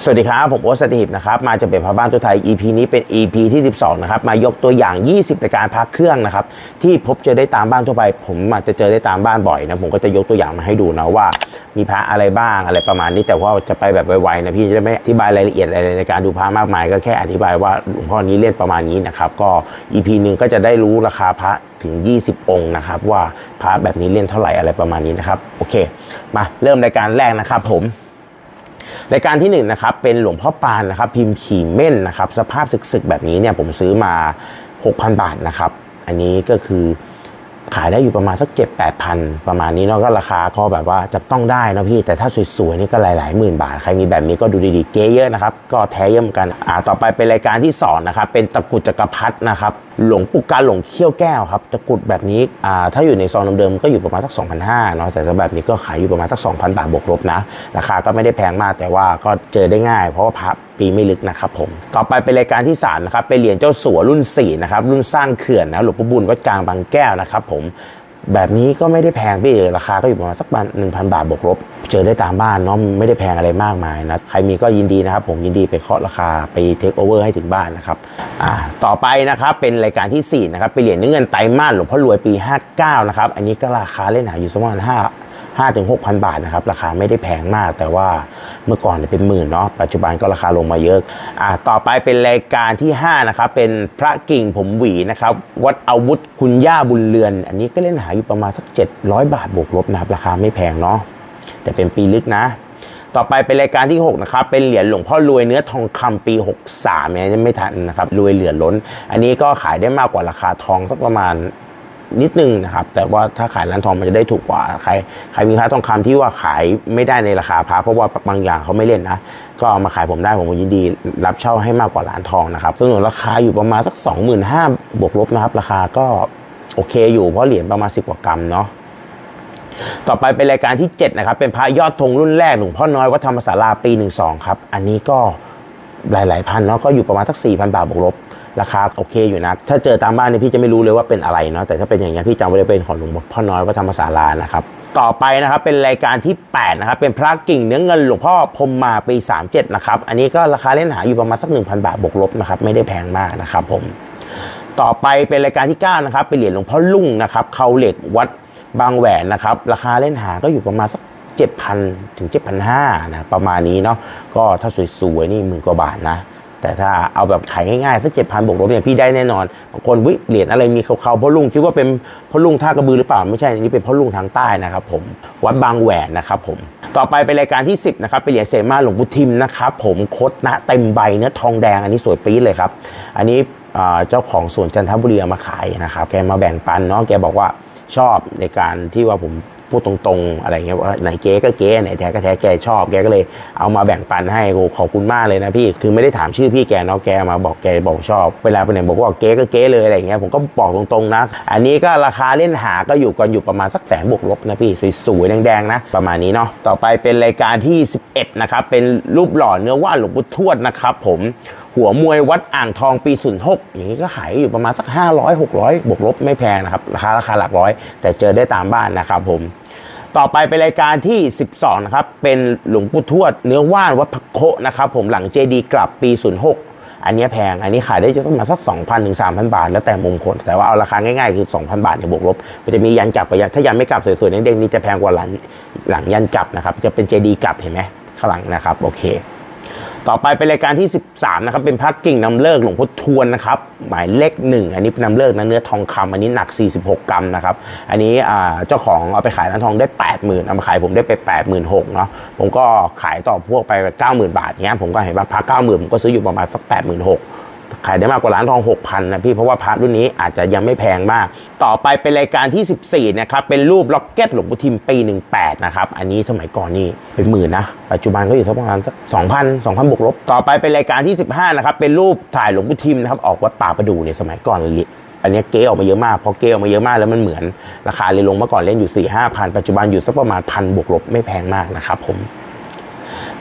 สวัสดีครับ ผมโอ๊ตสติหิบนะครับ มาจะเป็นพระบ้านตัวไทย EP นี้เป็น EP ที่ 12 นะครับ มายกตัวอย่าง 20รายการพักเครื่องนะครับ ที่พบเจอได้ตามบ้านทั่วไป ผมอาจจะเจอได้ตามบ้านบ่อยนะ ผมก็จะยกตัวอย่างมาให้ดูนะว่า มีพระอะไรบ้างอะไรประมาณนี้ แต่ว่าจะไปแบบไวๆนะพี่จะไม่อธิบายรายละเอียดอะไรในการดูพระมากมาย ก็แค่อธิบายว่าหลวงพ่อนี้เล่นประมาณนี้นะครับ ก็ EP หนึ่งก็จะได้รู้ราคาพระถึง 20 องค์นะครับ ว่าพระแบบนี้เล่นเท่าไหร่อะไรประมาณนี้นะครับ โอเค มาเริ่มรายการแรกนะครับ ผม รายการที่1นงนะครับเป็นหลวงพ่อปานนะครับพิมพ์ขี่เม่นนะครับสภาพสึกๆแบบนี้เนี่ยผมซื้อมา 6,000 บาทนะครับ อันนี้ก็คือ ขายได้อยู่ประมาณสัก7 8พันประมาณนี้เนาะก็ราคาก็แบบว่าจับต้องได้นะพี่แต่ถ้าสวยๆนี่ก็หลายๆหมื่นบาทใครมีแบบนี้ก็ดูดีๆเก๊เยอะนะครับก็แท้เยี่ยมกันอ่าต่อไปเป็นรายการที่สองนะครับเป็นตะกุดจักรพรรดินะครับหลวงปู่กาหลงเขี้ยวแก้วครับตะกุดแบบนี้อ่าถ้าอยู่ในซองเดิมๆก็อยู่ประมาณสัก2,500เนาะแต่ถ้าแบบนี้ก็ขายอยู่ประมาณสัก2,000บาทบวกลบนะราคาก็ไม่ได้แพงมากแต่ว่าก็เจอได้ง่าย เพราะว่าพระปีไม่ลึกนะครับผม ต่อไปเป็นรายการที่3นะครับเป็นเหรียญเจ้าสัวรุ่น4นะครับรุ่นสร้างเขื่อนนะหลวงปู่บุญวัดกลางบางแก้วนะครับผมแบบนี้ก็ไม่ได้แพงพี่ราคาก็อยู่ประมาณสักประมาณหนึ่งพันบาทบวกลบ เจอได้ตามบ้านเนาะไม่ได้แพงอะไรมากมายนะ ใครมีก็ยินดีนะครับ ผมยินดีไปเคาะราคาไปเทคโอเวอร์ให้ถึงบ้านนะครับอ่าต่อไปนะครับเป็นรายการที่ 4 นะครับเป็นเหรียญเนื้อเงินไตรมาสหลวงพ่อรวยปี 59 นะครับ อันนี้ก็ราคาเล่นหาอยู่ประมาณ5 5ถึง6,000บาทนะครับ ราคาไม่ได้แพงมาก แต่ว่าเมื่อก่อนเป็นหมื่นเนาะปัจจุบันก็ราคาลงมาเยอะอ่าต่อไปเป็นรายการที่ 5 นะครับ เป็นพระกิ่งผมหวีนะครับ วัดอาวุธคุณย่าบุญเรือน อันนี้ก็เล่นหาอยู่ประมาณสัก 700 บาทบวกลบนะครับ ราคาไม่แพงเนาะแต่เป็นปีลึกนะต่อไปเป็นรายการที่ 6 นะครับ เป็นเหรียญหลวงพ่อรวยเนื้อทองคำปี 63เนี่ยไม่ทันนะครับ รวยเหลือล้น อันนี้ก็ขายได้มากกว่าราคาทองสักประมาณ นิดนึงนะครับ แต่ว่าถ้าขายร้านทองมันจะได้ถูกกว่าใครใครมีพระทองคำที่ว่าขายไม่ได้ในราคาพระเพราะว่าบางอย่างเขาไม่เล่นนะก็เอามาขายผมได้ผมยินดี รับเช่าให้มากกว่าร้านทองนะครับซึ่งราคาอยู่ประมาณสัก 25,000บวกลบนะครับ ราคาก็โอเคอยู่เพราะเหรียญประมาณ 10 กว่ากรัมเนาะต่อไปเป็นรายการที่ 7 นะครับ เป็นพระยอดธงรุ่นแรกหลวงพ่อน้อยวัดธรรมศาลาปี 12 ครับ อันนี้ก็หลาย ๆ พันเนาะก็อยู่ประมาณสัก4,000 บาทบวกลบ ราคาโอเคอยู่นะ ถ้าเจอตามบ้านเนี่ยพี่จะไม่รู้เลยว่าเป็นอะไรเนาะแต่ถ้าเป็นอย่างเงี้ยพี่จำไว้เลยเป็นของหลวงพ่อน้อยวัดธรรมศาลานะครับต่อไปนะครับเป็นรายการที่ 8 นะครับ เป็นพระกิ่งเนื้อเงินหลวงพ่อพรมมาปี 37 นะครับ อันนี้ก็ราคาเล่นหาอยู่ประมาณสัก 1,000 บาทบวกลบนะครับ ไม่ได้แพงมากนะครับผม ต่อไปเป็นรายการที่ 9 นะครับ เป็นเหรียญหลวงพ่อลุ่งนะครับเขาเหล็กวัดบางแหวนนะครับ ราคาเล่นหาก็อยู่ประมาณสัก 7,000 ถึง 7,500นะประมาณนี้เนาะก็ถ้าสวยๆนี่หมื่นกว่าบาทนะ แต่ถ้าเอาแบบขายง่ายๆสักเจ็ดพันบวกลบเนี่ยพี่ได้แน่นอนบางคนวิเหรียญอะไรมีเขาๆพ่อลุงคิดว่าเป็นพ่อลุงท่ากระบือหรือเปล่าไม่ใช่อันนี้เป็นพ่อลุงทางใต้นะครับผมวัดบางแหวนนะครับผมต่อไปเป็นรายการที่ 10นะครับเป็นเหรียญเซมาหลวงพุทิมนะครับผมคดนะเต็มใบเนื้อทองแดงอันนี้สวยปี๊ดเลยครับ อันนี้เจ้าของสวนจันทบุรีเอามาขายนะครับ แกมาแบ่งปันเนาะแกบอกว่าชอบในการที่ว่าผม พูดตรงๆ อะไรเงี้ยว่าไหนเก๊ก็เก๊ไหนแท้ก็แท้แกชอบแกก็เลยเอามาแบ่งปันให้โอ้ขอบคุณมากเลยนะพี่ คือไม่ได้ถามชื่อพี่แกเนาะแกมาบอกแกบอกชอบเวลาไปไหนบอกว่าเก๊ก็เก๊เลยอะไรเงี้ยผมก็บอกตรงๆนะ อันนี้ก็ราคาเล่นหาก็อยู่กันอยู่ประมาณสักแสนบวกลบนะพี่สวยๆแดงๆนะ ประมาณนี้เนาะต่อไปเป็นรายการที่ 11 นะครับ เป็นรูปหล่อเนื้อว่านหลวงปู่ทวดนะครับผมหัวมวยวัดอ่างทองปี06อย่างนี้ก็ขายอยู่ประมาณสัก 500 600 บวกลบไม่แพงนะครับ ราคาราคาหลักร้อย แต่เจอได้ตามบ้านนะครับผม ต่อไปเป็นรายการที่ 12 นะครับ เป็นหลวงปู่ทวดเนื้อว่านวัดพักโคนะครับ ผมหลังเจดีกลับปี 06 อันนี้แพง อันนี้ขายได้จะต้องมาสัก 2,000 ถึง 3,000 บาท แล้วแต่มุมคน แต่ว่าเอาราคาง่ายๆ คือ 2,000 บาทเนี่ยบวกลบ มันจะมียันกลับไปยันถ้ายันไม่กลับสวยๆเด้งๆนี่จะแพงกว่าหลังหลังยันกลับนะครับ จะเป็นเจดีกลับเห็นไหมข้างหลังนะครับ โอเค ต่อไปเป็นรายการที่ 13 นะครับ เป็นพักกิ่งนำเลิกหลวงพ่อทวนนะครับ หมายเลขหนึ่งอันนี้เป็นนำเลิกนะเนื้อทองคำอันนี้หนัก 46 กรัมนะครับ อันนี้เจ้าของเอาไปขายร้านทองได้ 80,000เอามาขายผมได้ไป86,000เนาะผมก็ขายต่อพวกไป 90,000 บาทเงี้ยผมก็เห็นว่าพัก90,000ผมก็ซื้ออยู่ประมาณสัก86,000 ขายได้มากกว่าร้านทอง 6,000 นะพี่เพราะว่าพาร์ทรุ่นนี้อาจจะยังไม่แพงมาก ต่อไปเป็นรายการที่ 14 นะครับ เป็นรูปล็อกเก็ตหลวงปู่ทิมปี 18 นะครับ อันนี้สมัยก่อนนี่เป็นหมื่นนะ ปัจจุบันก็อยู่ที่ประมาณสัก2,000 2,000 บวกลบ ต่อไปเป็นรายการที่ 15 นะครับ เป็นรูปถ่ายหลวงปู่ทิมนะครับออกวัดป่าประดูเนี่ยสมัยก่อนเลยอันนี้เก๊ออกมาเยอะมากพอเก๊ออกมาเยอะมากแล้วมันเหมือน ราคาเลยลงเมื่อก่อนเล่นอยู่4 5พันปัจจุบันอยู่สักประมาณพันบวกลบไม่แพงมากนะครับผม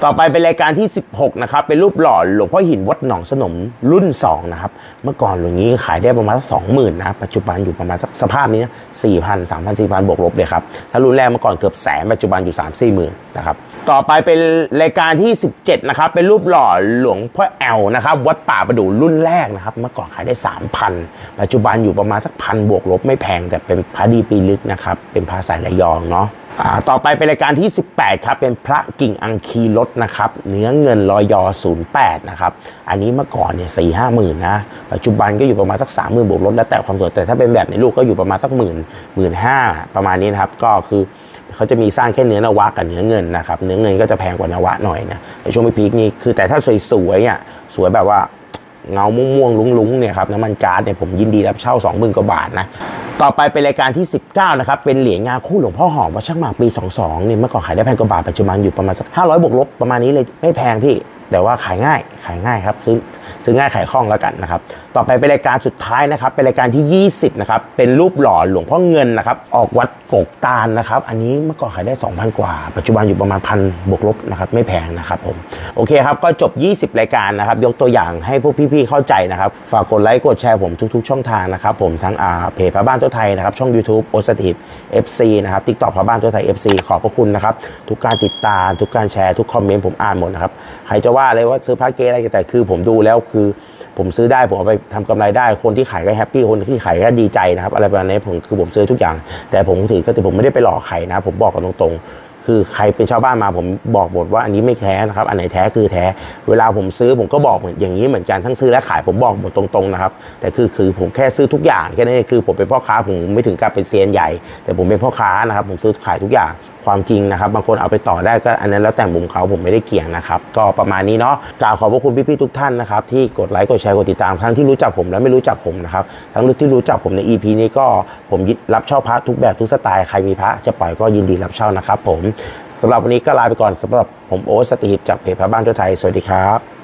ต่อไปเป็นรายการที่ 16 นะครับ เป็นรูปหล่อหลวงพ่อหินวัดหนองสนมรุ่น 2 นะครับ เมื่อก่อนหลวงนี้ขายได้ประมาณสองหมื่นนะ ปัจจุบันอยู่ประมาณสักสภาพนี้สี่พันสามพันสี่พันบวกลบเลยครับ ถ้ารุ่นแรกเมื่อก่อนเกือบแสน ปัจจุบันอยู่สามสี่หมื่นนะครับ ต่อไปเป็นรายการที่ 17 นะครับ เป็นรูปหล่อหลวงพ่อแอลนะครับ วัดป่าประดู่รุ่นแรกนะครับ เมื่อก่อนขายได้ 3,000 ปัจจุบันอยู่ประมาณสักพันบวกลบไม่แพง แต่เป็นพระดีปีลึกนะครับ เป็นพระสายระยองเนาะต่อไปเป็นรายการที่ 18 ครับ เป็นพระกิ่งอังคีรถนะครับ เนื้อเงินรอยอ 08 นะครับ อันนี้เมื่อก่อนเนี่ยสี่ห้าหมื่นนะ ปัจจุบันก็อยู่ประมาณสักสามหมื่นบวกลบแล้วแต่ความสวยแต่ถ้าเป็นแบบในลูกก็อยู่ประมาณสักหมื่นหมื่นห้าประมาณนี้นะครับ ก็คือ เขาจะมีสร้างแค่เนื้อนวะกับเนื้อเงินนะครับเนื้อเงินก็จะแพงกว่านวะหน่อยนะในช่วงพีคนี้คือแต่ถ้าสวยๆอะสวยแบบว่าเงาม่วงๆลุ้งๆเนี่ยครับน้ำมันก๊าซเนี่ยผมยินดีรับเช่า 20,000กว่าบาทนะต่อไปเป็นรายการที่ 19 นะครับ เป็นเหรียญงาคู่หลวงพ่อหอมวัดช่างหมากปี 22เนี่ยเมื่อก่อนขายได้แพงกว่าบาทปัจจุบันอยู่ประมาณสัก500บวกลบประมาณนี้เลยไม่แพงพี่ แต่ว่าขายง่ายขายง่ายครับซื้อ ซื้อง่ายขายคล่องแล้วกันนะครับ ต่อไปเป็นรายการสุดท้ายนะครับ เป็นรายการที่ 20 นะครับ เป็นรูปหล่อหลวงพ่อเงินนะครับ ออกวัดกกตาลนะครับ อันนี้เมื่อก่อนขายได้ 2,000 กว่า ปัจจุบันอยู่ประมาณพันบวกลบนะครับ ไม่แพงนะครับผม โอเคครับ ก็จบ 20 รายการนะครับ ยกตัวอย่างให้พวกพี่ๆ เข้าใจนะครับ ฝากกดไลค์ กดแชร์ผมทุกๆ ช่องทางนะครับ ผม ทั้งอ่าเพจพระบ้านตัวไทยนะครับ ช่อง YouTube o s t i v e FC นะครับติ๊กต็อกพระบ้านตัวไทย FC ขอบพระคุณนะครับ ทุกการติดตาม ทุกการแชร์ ทุกคอมเมนต์ผมอ่านหมดนะครับ ใครจะว่าอะไรว่าซื้อพระเกอะไรแต่คือผมดูแล้วคือ ผมซื้อได้ผมเอาไปทำกำไรได้คนที่ขายก็แฮปปี้คนที่ขายก็ดีใจนะครับอะไรประมาณนี้ผมคือผมซื้อทุกอย่าง แต่ผมถือก็แต่ผมไม่ได้ไปหลอกใครนะ ผมบอกกันตรงๆ คือใครเป็นชาวบ้านมาผมบอกหมดว่าอันนี้ไม่แท้นะครับ อันไหนแท้คือแท้ เวลาผมซื้อผมก็บอกเหมือนอย่างนี้เหมือนกันทั้งซื้อและขายผมบอกหมดตรงๆนะครับแต่คือคือผมแค่ซื้อทุกอย่างแค่นั้นคือผมเป็นพ่อค้าผมไม่ถึงกับเป็นเซียนใหญ่ แต่ผมเป็นพ่อค้านะครับผมซื้อขายทุกอย่างความจริงนะครับบางคนเอาไปต่อได้ก็อันนั้นแล้วแต่มุมเขาผมไม่ได้เกี่ยงนะครับ ก็ประมาณนี้เนาะกล่าวขอบพระคุณพี่ๆทุกท่านนะครับที่กดไลค์กดแชร์กดติดตามทั้งที่รู้จักผมและไม่รู้จักผมนะครับทั้งที่รู้จักผมใน EP นี้ก็ผมรับเช่าพระทุกแบบทุกสไตล์ใครมีพระจะปล่อยก็ยินดีรับเช่านะครับ ผมสำหรับวันนี้ก็ลาไปก่อนสำหรับผมโอ๊ตสตีฟจากเพจพระบ้านทั่วไทยสวัสดีครับ